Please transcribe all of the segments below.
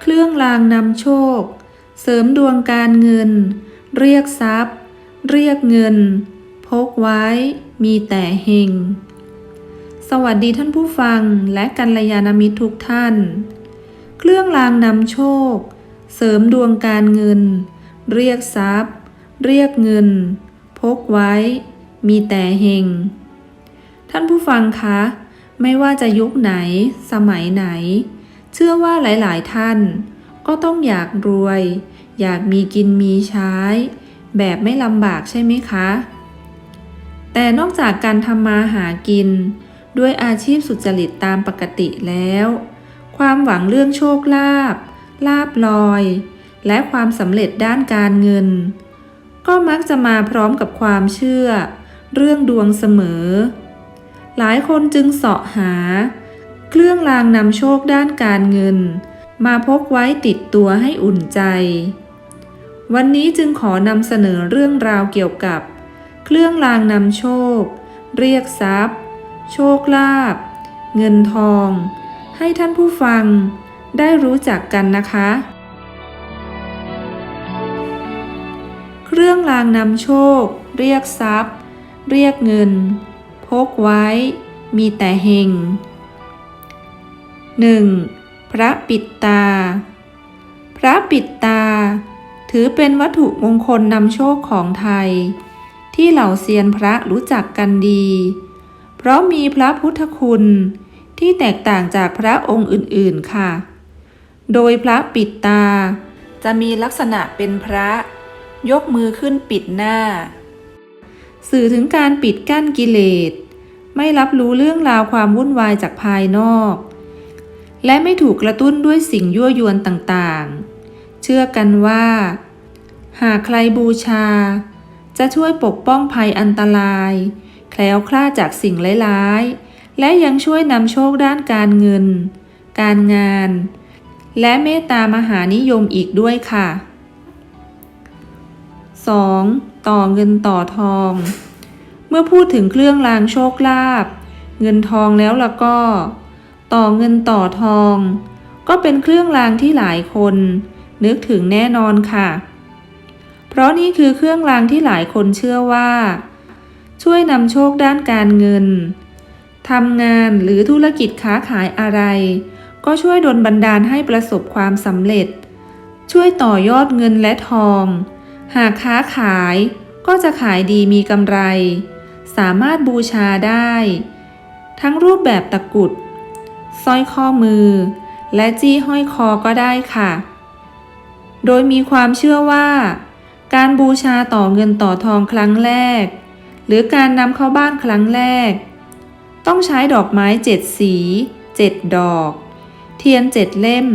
เครื่องรางนำโชค เสริมดวงการเงิน เรียกทรัพย์ เรียกเงิน พกไว้ มีแต่เฮง สวัสดีท่านผู้ฟังและกัลยาณมิตรทุกท่าน เครื่องรางนำโชค เสริมดวงการเงิน เรียกทรัพย์ เรียกเงิน พกไว้ มีแต่เฮง ท่านผู้ฟังคะ ไม่ว่าจะยุคไหน สมัยไหน เชื่อว่าหลายๆท่าน ก็ต้องอยากรวย อยากมีกินมีใช้ แบบไม่ลำบากใช่ไหมคะ แต่นอกจากการทำมาหากิน ด้วยอาชีพสุจริตตามปกติแล้ว ความหวังเรื่องโชคลาภลาบลอย และความสำเร็จด้านการเงิน ก็มักจะมาพร้อมกับความเชื่อ เรื่องดวงเสมอ หลายคนจึงเสาะหา เครื่องรางนำโชคด้านการเงิน มาพกไว้ติดตัวให้อุ่นใจ วันนี้จึงขอนำเสนอเรื่องราวเกี่ยวกับ เครื่องรางนำโชค เรียกทรัพย์ โชคลาภเงินทอง ให้ท่านผู้ฟังได้รู้จักกันนะคะ เครื่องรางนำโชค เรียกทรัพย์ เรียกเงิน พกไว้ มีแต่เฮง 1. พระปิดตา พระปิดตา ถือเป็นวัตถุมงคลนำโชคของไทย ที่เหล่าเซียนพระรู้จักกันดี เพราะมีพระพุทธคุณที่แตกต่างจากพระองค์อื่นๆค่ะ โดยพระปิดตา จะมีลักษณะเป็นพระ ยกมือขึ้นปิดหน้า สื่อถึงการปิดกั้นกิเลส ไม่รับรู้เรื่องราวความวุ่นวายจากภายนอก และไม่ถูกกระตุ้นด้วยสิ่งยั่วยวนต่างๆ เชื่อกันว่า หากใครบูชา จะช่วยปกป้องภัยอันตราย แคล้วคลาดจากสิ่งร้ายๆ และยังช่วยนำโชคด้านการเงิน การงาน และเมตตามหานิยมอีกด้วยค่ะ 2. ต่อเงินต่อทอง เมื่อพูดถึงเครื่องรางโชคลาภเงินทองแล้วล่ะก็ ต่อเงินต่อทอง ก็เป็นเครื่องรางที่หลายคน นึกถึงแน่นอนค่ะ เพราะนี่คือเครื่องรางที่หลายคนเชื่อว่า ช่วยนำโชคด้านการเงินทำงานหรือธุรกิจค้าขายอะไร ก็ช่วยดลบันดาลให้ประสบความสำเร็จ ช่วยต่อยอดเงินและทอง หากค้าขายก็จะขายดีมีกำไร สามารถบูชาได้ ทั้งรูปแบบตะกุด สร้อยข้อมือ และจี้ห้อยคอก็ได้ค่ะ โดยมีความเชื่อว่า การบูชาต่อเงินต่อทองครั้งแรก หรือการนำเข้าบ้านครั้งแรก ต้องใช้ดอกไม้เจ็ดสีเจ็ดดอก เทียนเจ็ดเล่ม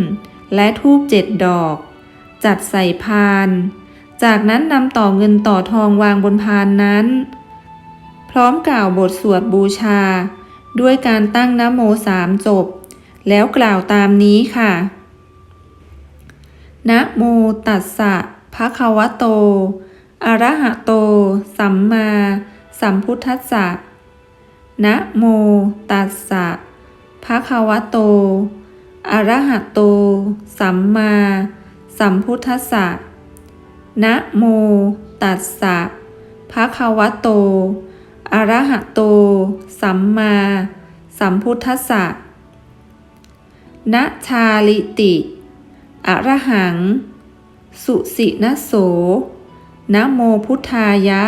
และทูบเจ็ดดอก จัดใส่พาน จากนั้นนำต่อเงินต่อทองวางบนพานนั้น พร้อมกล่าวบทสวดบูชา ด้วยการตั้งนโมสามจบ แล้วกล่าวตามนี้ค่ะ นะโมตัสสะภะคะวะโต อะระหะโต สัมมาสัมพุทธัสสะ นะโมตัสสะภะคะวะโต อะระหะโต สัมมาสัมพุทธัสสะ นะโมตัสสะภะคะวะโต อรหะโต สัมมา สัมพุทธัสสะนะชาลิติอรหัง สุสินโสนะโมพุทธายะ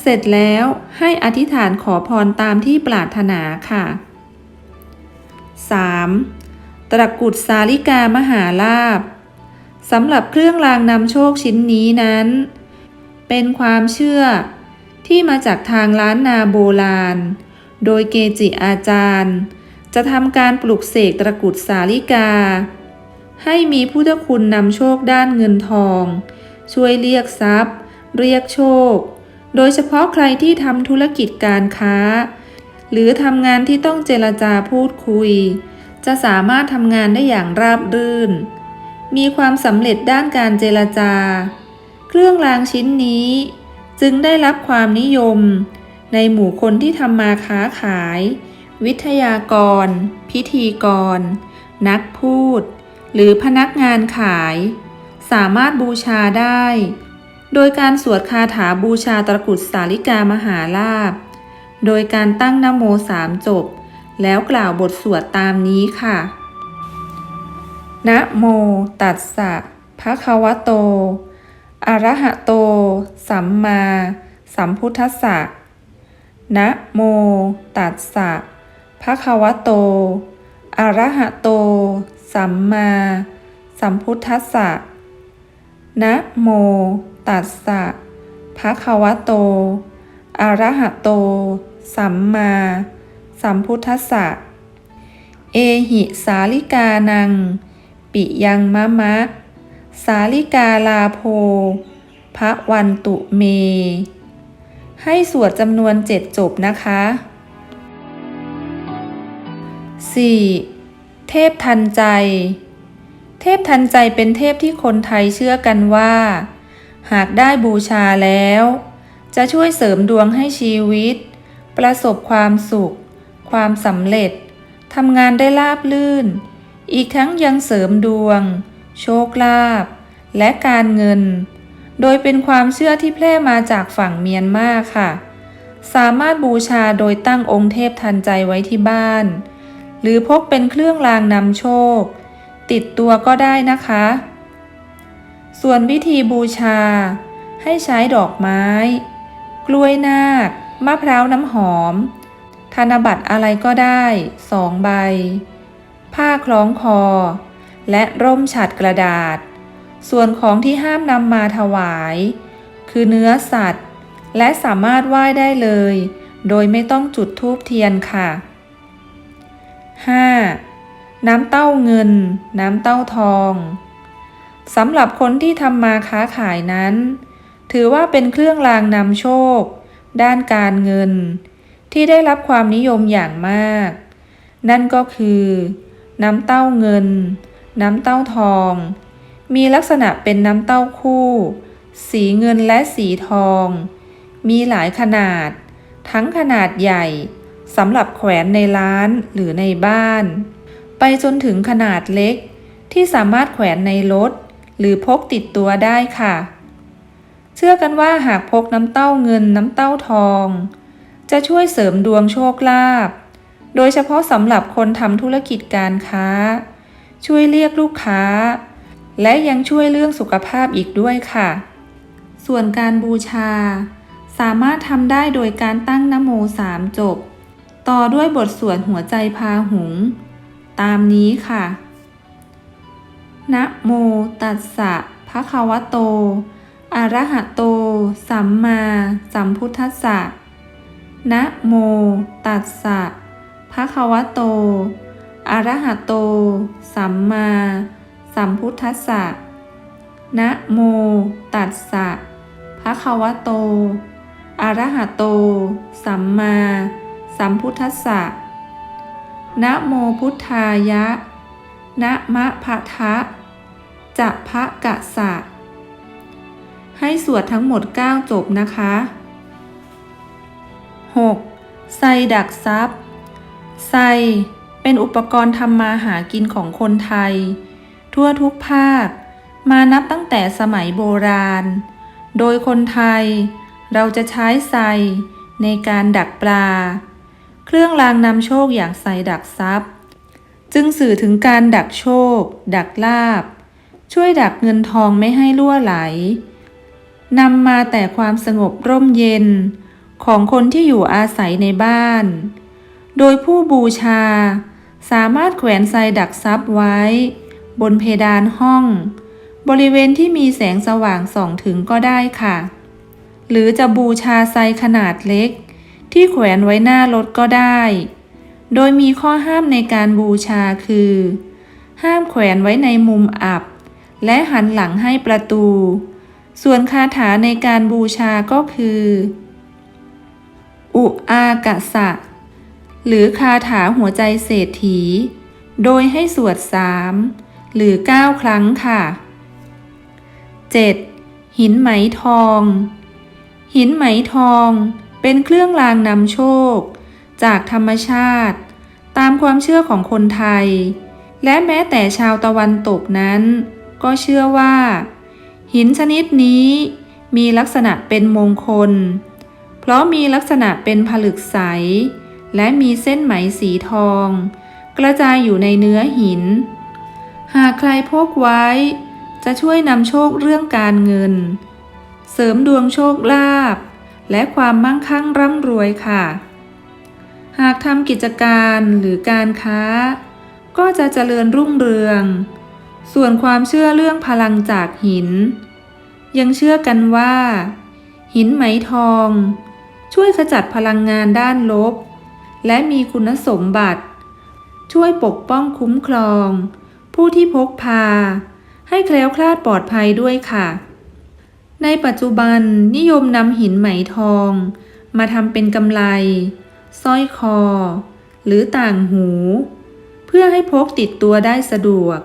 เสร็จแล้วให้อธิษฐานขอพรตามที่ปรารถนาค่ะ 3. ตรกุดสาลิกามหาลาภสำหรับเครื่องรางนำโชคชิ้นนี้นั้น เป็นความเชื่อ ที่มาจากทางล้านนาโบราณ โดยเกจิอาจารย์ จะทำการปลุกเสกตะกุดสาลิกา ให้มีพุทธคุณนำโชคด้านเงินทอง ช่วยเรียกทรัพย์ เรียกโชค โดยเฉพาะใครที่ทำธุรกิจการค้า หรือทำงานที่ต้องเจรจาพูดคุย จะสามารถทำงานได้อย่างราบรื่น มีความสำเร็จด้านการเจรจา เครื่องรางชิ้นนี้ จึงได้รับความนิยม ในหมู่คนที่ทำมาค้าขาย วิทยากร พิธีกร นักพูด หรือพนักงานขาย สามารถบูชาได้ โดยการสวดคาถาบูชาตะกรุดสาลิกามหาลาภโดยการตั้งนโมสามจบ แล้วกล่าวบทสวดตามนี้ค่ะนะโมตัสสะภะคะวะโต อะระหะโต สัมมา สัมพุทธัสสะ นะโม ตัสสะภะคะวะโตอะระหะโต สัมมา สัมพุทธัสสะ นะโม ตัสสะภะคะวะโตอะระหะโต สัมมา สัมพุทธัสสะ เอหิสาลิกานัง ปิยังมะมะ สาลิกาลาโพ พระวันตุเม ให้สวดจำนวนเจ็ดจบนะคะ 4. เทพทันใจ เทพทันใจเป็นเทพที่คนไทยเชื่อกันว่า หากได้บูชาแล้ว จะช่วยเสริมดวงให้ชีวิต ประสบความสุข ความสำเร็จทำงานได้ราบลื่น อีกทั้งยังเสริมดวง โชคลาภและการเงิน โดยเป็นความเชื่อที่แพร่มาจากฝั่งเมียนมาค่ะ สามารถบูชาโดยตั้งองค์เทพทันใจไว้ที่บ้าน หรือพกเป็นเครื่องรางนำโชค ติดตัวก็ได้นะคะ ส่วนวิธีบูชา ให้ใช้ดอกไม้ กล้วยนาคมะพร้าวน้ำหอม ธนบัตรอะไรก็ได้สองใบ ผ้าคล้องคอ และร่มฉัดกระดาษ ส่วนของที่ห้ามนำมาถวาย คือเนื้อสัตว์ และสามารถไหว้ได้เลย โดยไม่ต้องจุดธูปเทียนค่ะ 5. น้ำเต้าเงิน น้ำเต้าทองสำหรับคนที่ทำมาค้าขายนั้น ถือว่าเป็นเครื่องรางนำโชค ด้านการเงิน ที่ได้รับความนิยมอย่างมาก นั่นก็คือ น้ำเต้าเงิน น้ำเต้าทอง มีลักษณะเป็นน้ำเต้าคู่ สีเงินและสีทอง มีหลายขนาด ทั้งขนาดใหญ่สำหรับแขวนในร้านหรือในบ้าน ไปจนถึงขนาดเล็ก ที่สามารถแขวนในรถ หรือพกติดตัวได้ค่ะ เชื่อกันว่าหากพกน้ำเต้าเงินน้ำเต้าทอง จะช่วยเสริมดวงโชคลาภโดยเฉพาะสำหรับคนทำธุรกิจการค้า ช่วยเรียกลูกค้า และยังช่วยเรื่องสุขภาพอีกด้วยค่ะ ส่วนการบูชา สามารถทำได้โดยการตั้งนโมสามจบ ต่อด้วยบทสวดหัวใจพาหุง ตามนี้ค่ะ นะโมตัสสะภะคะวะโต อะระหะโต สัมมาสัมพุทธัสสะนะโม ตัสสะภะคะวะโต อะระหะโต สัมมา สัมพุทธัสสะ นะโม ตัสสะภะคะวะโตอะระหะโต สัมมา สัมพุทธัสสะ นะโมพุทธายะ นะมะพะทะ จะพะกะสะ ให้สวดทั้งหมด 9 จบนะคะ 6. ไซดักซับไซ เป็นอุปกรณ์ทำมาหากินของคนไทย ทั่วทุกภาค มานับตั้งแต่สมัยโบราณ โดยคนไทย เราจะใช้ไซในการดักปลา เครื่องรางนำโชคอย่างไซดักซับจึงสื่อถึงการดักโชค ดักลาบ ช่วยดักเงินทองไม่ให้ล่วไหลนำมาแต่ความสงบร่มเย็นของคนที่อยู่อาศัยในบ้าน โดยผู้บูชา สามารถแขวนไซดักซับไว้ บนเพดานห้อง บริเวณที่มีแสงสว่างส่องถึงก็ได้ค่ะ หรือจะบูชาไซขนาดเล็ก ที่แขวนไว้หน้ารถก็ได้ โดยมีข้อห้ามในการบูชาคือ ห้ามแขวนไว้ในมุมอับ และหันหลังให้ประตู ส่วนคาถาในการบูชาก็คือ อุอากะสะ หรือคาถาหัวใจเศรษฐี โดยให้สวดสามหรือ 9 ครั้งค่ะ 7. หินไหมทอง หินไหมทองเป็นเครื่องรางนำโชค จากธรรมชาติ ตามความเชื่อของคนไทย และแม้แต่ชาวตะวันตกนั้น ก็เชื่อว่า หินชนิดนี้มีลักษณะเป็นมงคล เพราะมีลักษณะเป็นผลึกใส และมีเส้นไหมสีทอง กระจายอยู่ในเนื้อหิน หากใครพกไว้ จะช่วยนำโชคเรื่องการเงิน เสริมดวงโชคลาภและความมั่งคั่งร่ำรวยค่ะ หากทำกิจการหรือการค้า ก็จะเจริญรุ่งเรือง ส่วนความเชื่อเรื่องพลังจากหิน ยังเชื่อกันว่า หินไหมทอง ช่วยขจัดพลังงานด้านลบ และมีคุณสมบัติ ช่วยปกป้องคุ้มครอง ผู้ที่พกพา ให้แคล้วคลาดปลอดภัยด้วยค่ะ ในปัจจุบันนิยมนำหินไหมทอง มาทำเป็นกำไลสร้อยคอ หรือต่างหู เพื่อให้พกติดตัวได้สะดวก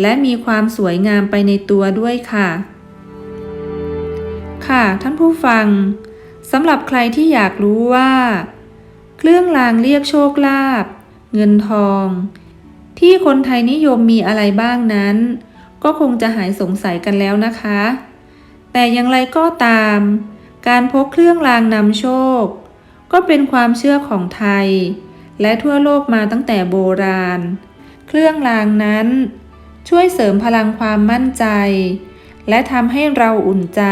และมีความสวยงามไปในตัวด้วยค่ะ ค่ะท่านผู้ฟังสำหรับใครที่อยากรู้ว่า เครื่องรางเรียกโชคลาภเงินทอง ที่คนไทยนิยมมีอะไรบ้างนั้น ก็คงจะหายสงสัยกันแล้วนะคะ แต่อย่างไรก็ตาม การพกเครื่องรางนำโชค ก็เป็นความเชื่อของไทย และทั่วโลกมาตั้งแต่โบราณ เครื่องรางนั้น ช่วยเสริมพลังความมั่นใจ และทำให้เราอุ่นใจ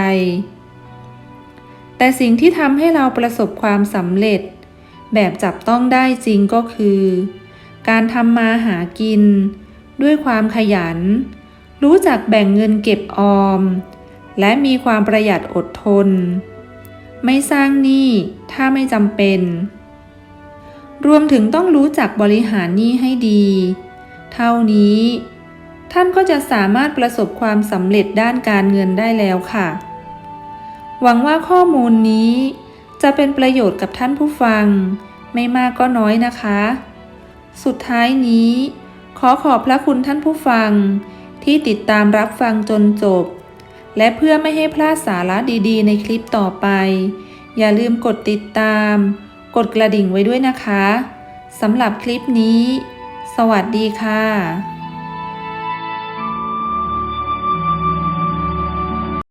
แต่สิ่งที่ทำให้เราประสบความสำเร็จ แบบจับต้องได้จริงก็คือ การทำมาหากิน ด้วยความขยัน รู้จักแบ่งเงินเก็บออม และมีความประหยัดอดทน ไม่สร้างหนี้ถ้าไม่จำเป็น รวมถึงต้องรู้จักบริหารหนี้ให้ดี เท่านี้ ท่านก็จะสามารถประสบความสำเร็จด้านการเงินได้แล้วค่ะ หวังว่าข้อมูลนี้ จะเป็นประโยชน์กับท่านผู้ฟัง ไม่มากก็น้อยนะคะ สุดท้ายนี้ ขอขอบพระคุณท่านผู้ฟัง ที่ติดตามรับฟังจนจบ และเพื่อไม่ให้พลาดสาระดีๆ ในคลิปต่อไป อย่าลืมกดติดตาม กดกระดิ่งไว้ด้วยนะคะสำหรับคลิปนี้ สวัสดีค่ะ